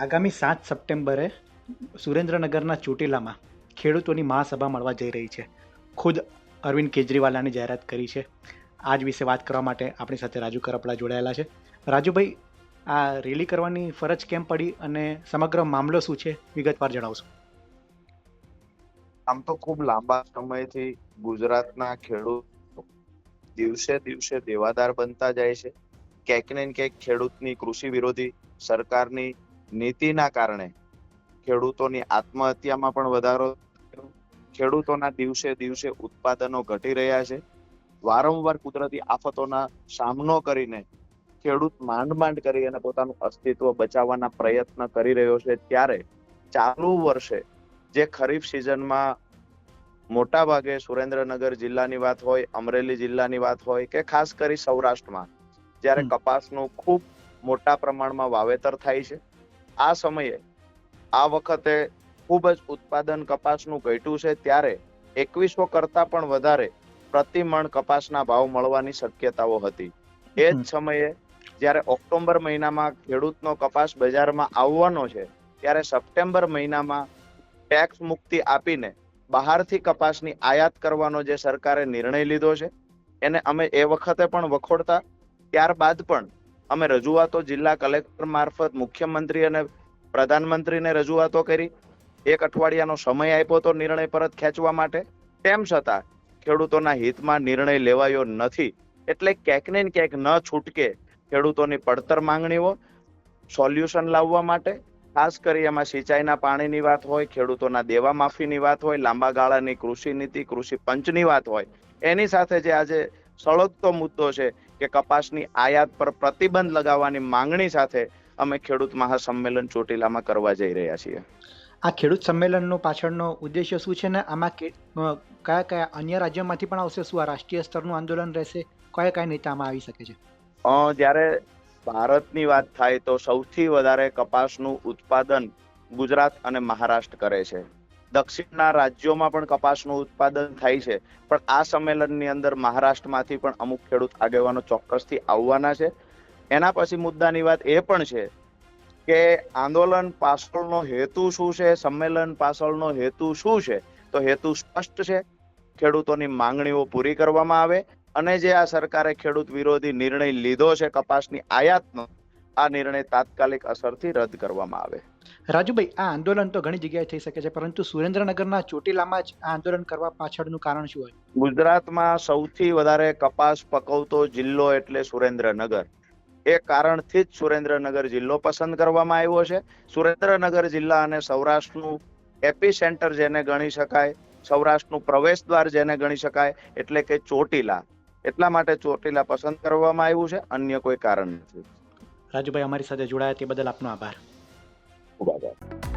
આગામી સાત સપ્ટેમ્બરે સુરેન્દ્રનગરના ચોટીલામાં ખેડૂતોની મહાસભા મળવા જઈ રહી છે. ખુદ અરવિંદ કેજરીવાલાની જાહેરાત કરી છે. આ જ વિશે વાત કરવા માટે આપણી સાથે રાજુ કરપડા જોડાયેલા છે. રાજુભાઈ, આ રેલી કરવાની ફરજ કેમ પડી અને સમગ્ર મામલો શું છે? વિગતવાર જણાવશો. આમ તો ખૂબ લાંબા સમયથી ગુજરાતના ખેડૂત દિવસે દિવસે દેવાદાર બનતા જાય છે. ક્યાંક ને ક્યાંક ખેડૂતની કૃષિ વિરોધી સરકારની નીતિના કારણે ખેડૂતોની આત્મહત્યામાં પણ વધારો. ખેડૂતોના દિવસે દિવસે ઉત્પાદનો ઘટી રહ્યા છે. વારંવાર કુદરતી આફતોના સામનો કરીને ખેડૂત માંડ માંડ કરી અને પોતાનું અસ્તિત્વ બચાવવાના પ્રયત્ન કરી રહ્યો છે. ત્યારે ચાલુ વર્ષે જે ખરીફ સિઝનમાં મોટા ભાગે સુરેન્દ્રનગર જિલ્લાની વાત હોય અમરેલી જિલ્લાની વાત હોય કે ખાસ કરી સૌરાષ્ટ્રમાં જ્યારે કપાસનું ખૂબ મોટા પ્રમાણમાં વાવેતર થાય છે. આ સમયે આ વખતે ખૂબ જ ઉત્પાદન કપાસનું ઘટ્યું છે ત્યારે એકવીસો કરતા પણ વધારે પ્રતિ મણ કપાસના ભાવ મળવાની શક્યતાઓ હતી. એ જ સમયે જ્યારે ઓક્ટોબર મહિનામાં ખેડૂતનો કપાસ બજારમાં આવવાનો છે ત્યારે સપ્ટેમ્બર મહિનામાં ટેક્સ મુક્તિ આપીને બહારથી કપાસની આયાત કરવાનો જે સરકારે નિર્ણય લીધો છે એને અમે એ વખતે પણ વખોડતા ત્યારબાદ પણ અમે રજૂઆતો જિલ્લા કલેક્ટર મારફત મુખ્યમંત્રી અને પ્રધાનમંત્રીને રજૂઆતો કરી. એક અઠવાડિયાનો સમય આપ્યો તો નિર્ણય પરત ખેંચવા માટે. તેમ છતાં, ખેડૂતોના હિતમાં નિર્ણય લેવાયો નથી. એટલે ક્યાંક ને ક્યાંક ન છૂટકે ખેડૂતોની પડતર માંગણીઓ સોલ્યુશન લાવવા માટે, ખાસ કરી એમાં સિંચાઈના પાણીની વાત હોય, ખેડૂતોના દેવા માફીની વાત હોય, લાંબા ગાળાની કૃષિ નીતિ, કૃષિ પંચની વાત હોય. એની સાથે જે આજે સળગતો મુદ્દો છે કે કપાસની આયાત પર પ્રતિબંધ લગાવવાની માંગણી સાથે અમે ખેડૂત મહાસંમેલન ચોટીલામાં કરવા જઈ રહ્યા છીએ. આ ખેડૂત સંમેલનનો પાછળનો ઉદ્દેશ્ય શું છે ને? આમાં કયા કયા અન્ય રાજ્યોમાંથી પણ આવશે? શું આ રાષ્ટ્રીય સ્તરનું આંદોલન રહેશે? કયા કયા નેતામાં આવી શકે છે? જ્યારે ભારતની વાત થાય તો સૌથી વધારે કપાસનું ઉત્પાદન ગુજરાત અને મહારાષ્ટ્ર કરે છે. દક્ષિણના રાજ્યોમાં પણ કપાસનું ઉત્પાદન થાય છે. પણ આ સંમેલનની અંદર મહારાષ્ટ્રમાંથી પણ અમુક ખેડૂત આગેવાનો ચોક્કસથી આવવાના છે. એના પછી મુદ્દાની વાત એ પણ છે કે આંદોલન પાછળનો હેતુ શું છે? સંમેલન પાછળનો હેતુ શું છે? તો હેતુ સ્પષ્ટ છે. ખેડૂતોની માંગણીઓ પૂરી કરવામાં આવે અને જે આ સરકારે ખેડૂત વિરોધી નિર્ણય લીધો છે કપાસની આયાતનો આ નિર્ણય તાત્કાલિક અસરથી રદ કરવામાં આવે. રાજુભાઈ આ આંદોલન તો ઘણી જગ્યાએ થઈ શકે છે પરંતુ સુરેન્દ્રનગરના ચોટીલામાં જ આ આંદોલન કરવા પાછળનું કારણ શું હોય? ગુજરાતમાં સૌથી વધારે કપાસ પકવતો જિલ્લો એટલે સુરેન્દ્રનગર. એ કારણથી જ સુરેન્દ્રનગર જિલ્લો પસંદ કરવામાં આવ્યો છે. સુરેન્દ્રનગર જિલ્લા અને સૌરાષ્ટ્રનું એપી સેન્ટર જેને ગણી શકાય સૌરાષ્ટ્રનું પ્રવેશ દ્વાર જેને ગણી શકાય એટલે કે ચોટીલા. એટલા માટે ચોટીલા પસંદ કરવામાં આવ્યું છે અન્ય કોઈ કારણ નથી. રાજુભાઈ અમારી સાથે જોડાયા તે બદલ આપનો આભાર. ખૂબ આભાર.